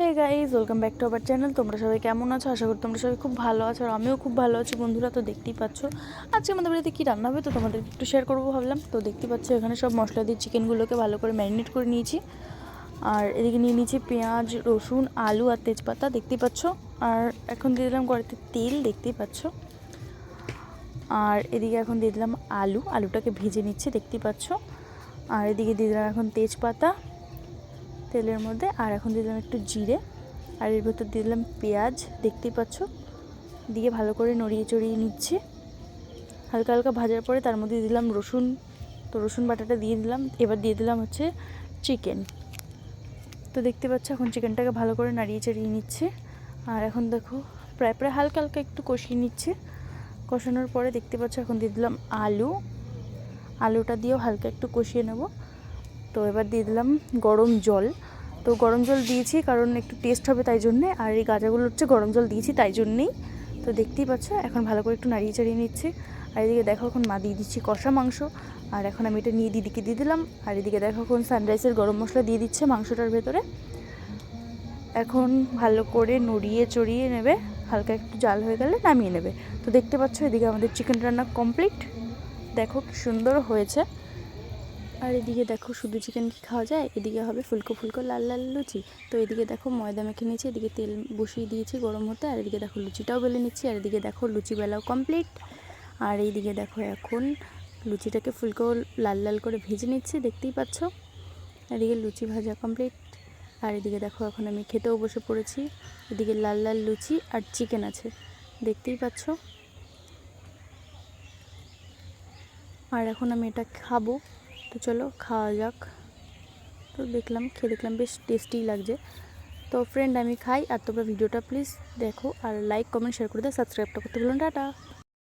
Hey guys welcome back to আবার channel তোমরা সবাই কেমন আছো? আশা করি তোমরা সবাই খুব ভালো আছো আর আমিও খুব ভালো আছি। বন্ধুরা, তো দেখতেই পাচ্ছ, আজকে আমাদের বাড়িতে কী রান্না হবে? তো তোমাদের একটু শেয়ার করব ভাবলাম। তো দেখতেই পাচ্ছ, এখানে সব মশলা দিয়ে চিকেনগুলোকে ভালো করে ম্যারিনেট করে নিয়েছি। আর এদিকে নিয়ে নিয়েছি পেঁয়াজ, রসুন, আলু আর তেজপাতা, দেখতেই পাচ্ছ। আর এখন দিয়ে দিলাম কড়াইতে তেল, দেখতেই পাচ্ছ। আর এদিকে এখন দিয়ে দিলাম আলু। আলুটাকে ভেজে নিচ্ছে, দেখতেই পাচ্ছ। আর এদিকে দিয়ে দিলাম এখন তেজপাতা। তেলের মধ্যে, আর এখন দিয়ে দিলাম একটু জিরে, আর এর ভেতর দিয়ে দিলাম পেঁয়াজ, দেখতেই পাচ্ছ? দিয়ে ভালো করে নড়িয়ে চড়িয়ে নিচ্ছি। হালকা হালকা ভাজার পরে তার মধ্যে দিলাম রসুন। তো রসুন বাটাটা দিয়ে দিলাম। এবার দিয়ে দিলাম হচ্ছে চিকেন। তো দেখতে পাচ্ছ এখন চিকেনটাকে ভালো করে নাড়িয়ে চাড়িয়ে নিচ্ছে। আর এখন দেখো, প্রায় প্রায় হালকা হালকা একটু কষিয়ে নিচ্ছে। কষানোর পরে দেখতে পাচ্ছ এখন দিয়ে দিলাম আলু। আলুটা দিয়েও হালকা একটু কষিয়ে নেব। তো এবার দিয়ে দিলাম গরম জল। তো গরম জল দিয়েছি কারণ একটু টেস্ট হবে তাই জন্যে। আর এই গাঁজাগুলো হচ্ছে গরম জল দিয়েছি তাই জন্যেই। তো দেখতেই পাচ্ছ, এখন ভালো করে একটু নাড়িয়ে চাড়িয়ে নিচ্ছে। আর এদিকে দেখো এখন মা দিয়ে দিচ্ছি কষা মাংস। আর এখন আমি এটা নিয়ে দিদিকে দিয়ে দিলাম। আর এদিকে দেখো এখন সানরাইসের গরম মশলা দিয়ে দিচ্ছে মাংসটার ভেতরে। এখন ভালো করে নড়িয়ে চড়িয়ে নেবে, হালকা একটু জাল হয়ে গেলে নামিয়ে নেবে। তো দেখতে পাচ্ছ এদিকে আমাদের চিকেন রান্না কমপ্লিট দেখো সুন্দর হয়েছে। আর এদিকে দেখো শুধু চিকেন কি খাওয়া যায়? এদিকে হবে ফুলকো ফুলকো, লাল লাল লুচি। তো এদিকে দেখো ময়দা মেখে নিয়েছি, এদিকে তেল বসিয়ে দিয়েছি গরম হতে, আর এদিকে দেখো লুচিটাও বেলে নিচ্ছি, আর এদিকে দেখো লুচি বেলাও কমপ্লিট আর এইদিকে দেখো এখন লুচিটাকে ফুলকো লাল লাল করে ভেজে নিচ্ছি, দেখতেই পাচ্ছ? এদিকে লুচি ভাজা কমপ্লিট আর এদিকে দেখো এখন আমি খেতেও বসে পড়েছি, এদিকে লাল লাল লুচি আর চিকেন আছে, দেখতেই পাচ্ছ? আর এখন আমি এটা খাব। তো চলো খাওয়া যাক। তো দেখলাম, খেয়ে দেখলাম বেশ টেস্টি লাগছে। তো ফ্রেন্ড আমি খাই, আর তোমরা ভিডিওটা প্লিজ দেখো, আর লাইক কমেন্ট শেয়ার করে দাও সাবস্ক্রাইবটা করতে বলুন টাটা।